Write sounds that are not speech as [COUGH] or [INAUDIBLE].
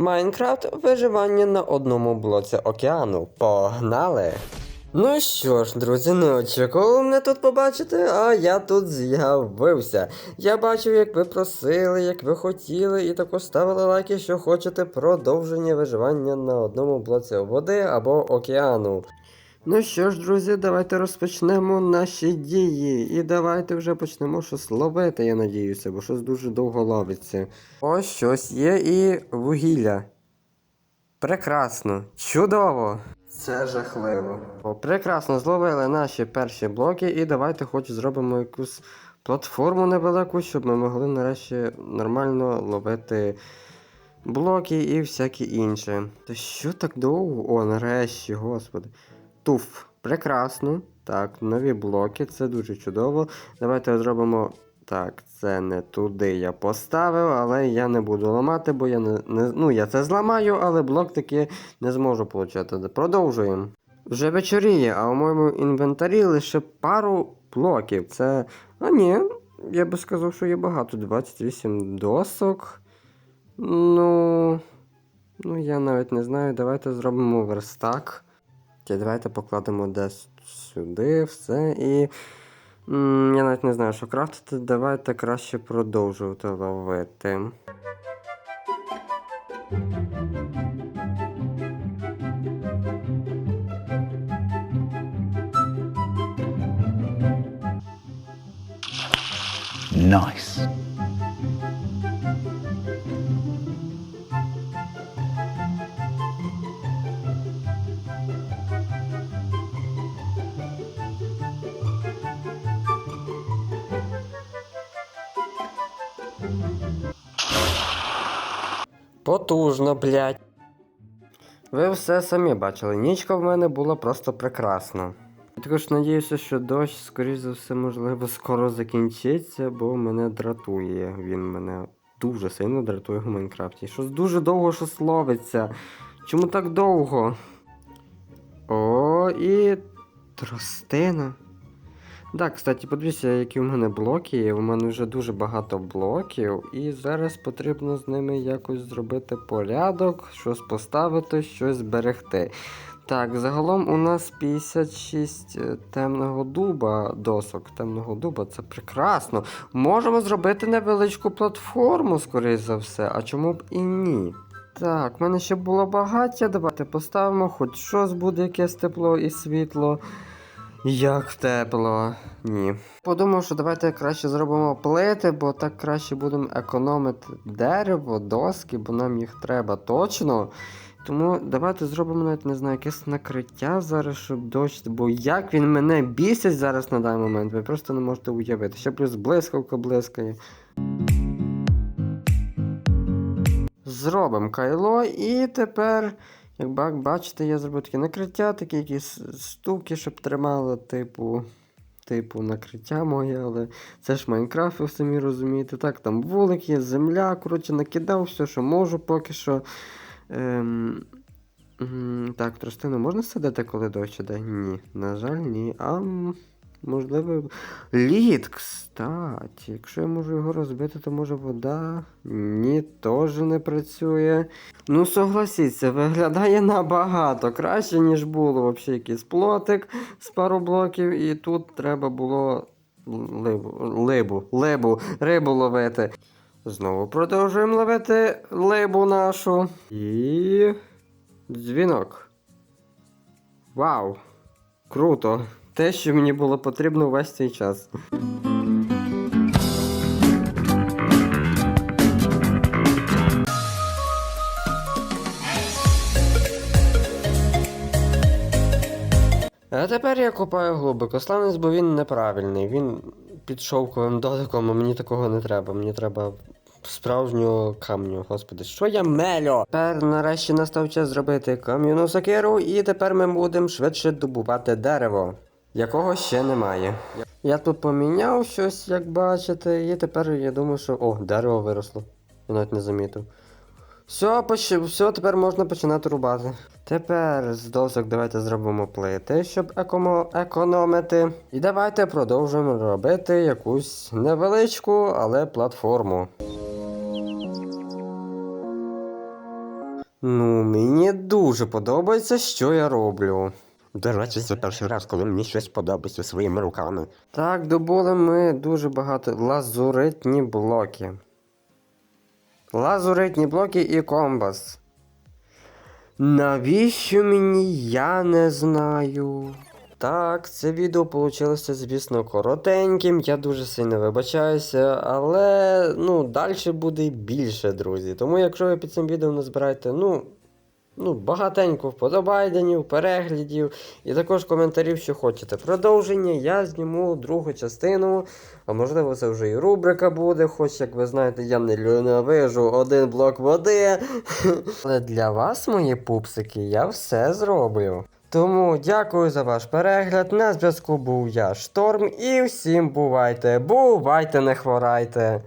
Майнкрафт виживання на одному блоці океану. Погнали! Ну що ж, друзі, не очікували мене тут побачити, а я тут з'явився. Я бачив, як ви просили, як ви хотіли, і також ставили лайки, що хочете продовження виживання на одному блоці води або океану. Ну що ж, друзі, давайте розпочнемо наші дії. І давайте вже почнемо щось ловити, я надіюся, бо щось дуже довго ловиться. Ось щось є і вугілля. Прекрасно, чудово! Це жахливо. О, прекрасно зловили наші перші блоки, і давайте хоч зробимо якусь платформу невелику, щоб ми могли нарешті нормально ловити блоки і всяке інше. Та що так довго? О, нарешті, господи. Туф, прекрасно. Так, нові блоки, це дуже чудово. Давайте зробимо. Так, це не туди я поставив, але я не буду ламати, бо я не, не. Ну, я це зламаю, але блок таки не зможу получати. Продовжуємо. Вже вечоріє, а у моєму інвентарі лише пару блоків. Це. А ні, я би сказав, що є багато. 28 досок. Ну. Ну, я навіть не знаю. Давайте зробимо верстак. Давайте покладемо десь сюди все і. Я навіть не знаю, що крафтити. Давайте краще продовжувати ловити. Nice. Потужно, блядь. Ви все самі бачили, нічка в мене була просто прекрасна. Я Також надіюся, що дощ, скоріш за все, можливо, скоро закінчиться, бо мене дратує. Він мене дуже сильно дратує в Майнкрафті. Щось дуже довго щось ловиться. Чому так довго? О, і тростина. Так, кстати, подивіться, які в мене блоки. У мене вже дуже багато блоків, і зараз потрібно з ними якось зробити порядок, щось поставити, щось зберегти. Так, загалом у нас 56 е, темного дуба, досок темного дуба, це прекрасно. Можемо зробити невеличку платформу, скоріш за все, а чому б і ні? Так, в мене ще було багаття, давайте поставимо, хоч щось буде якесь тепло і світло. Як тепло. Ні. Подумав, що давайте краще зробимо плити, бо так краще будемо економити дерево, доски, бо нам їх треба точно. Тому давайте зробимо навіть не знаю, якесь накриття зараз, щоб дощ. Бо як він мене бісить зараз на даний момент, ви просто не можете уявити. Ще плюс блискавка блискає. Зробимо кайло і тепер. Як бачите, я зробив таке накриття, такі якісь штуки, щоб тримало, типу, типу накриття моє, але це ж Майнкрафт, ви самі розумієте. Так, там вулик є, земля, коротше, накидав все, що можу поки що. Ем, так, тростину можна садити, коли дощ іде? Ні. На жаль, ні. А можливо. Лід, кстати. Якщо я можу його розбити, то може вода. Ні, теж не працює. Ну, согласіться, виглядає набагато краще, ніж було взагалі якийсь плотик з пару блоків, і тут треба було либу, либу, либу, рибу ловити. Знову продовжуємо ловити либу нашу. І. Дзвінок. Вау! Круто! Те, що мені було потрібно весь цей час. А тепер я копаю глибокосланець, бо він неправильний. Він під шовковим дотиком, а мені такого не треба. Мені треба справжнього камню. Господи, що я мелю? Тепер нарешті настав час зробити кам'яну сокиру, і тепер ми будемо швидше добувати дерево, якого ще немає. Я тут поміняв щось, як бачите, і тепер я думаю, що. О, дерево виросло. Я навіть не замітив. Все, поч... все, тепер можна починати рубати. Тепер з досок давайте зробимо плити, щоб екомо... економити. І давайте продовжуємо робити якусь невеличку, але платформу. Ну, мені дуже подобається, що я роблю. До речі, це перший раз, коли мені щось подобається своїми руками. Так, добули ми дуже багато лазуритні блоки. Лазуритні блоки і компас. Навіщо мені я не знаю. Так, це відео вийшло, звісно, коротеньким. Я дуже сильно вибачаюся, але ну, далі буде більше, друзі. Тому якщо ви під цим відео назбираєте, ну, ну, багатенько вподобайденів, переглядів і також коментарів, що хочете. Продовження, я зніму другу частину, а можливо це вже і рубрика буде, хоч, як ви знаєте, я не ненавижу один блок води. [LAUGHS] Але для вас, мої пупсики, я все зроблю. Тому дякую за ваш перегляд. На зв'язку був я, Шторм, і всім бувайте, бувайте, не хворайте.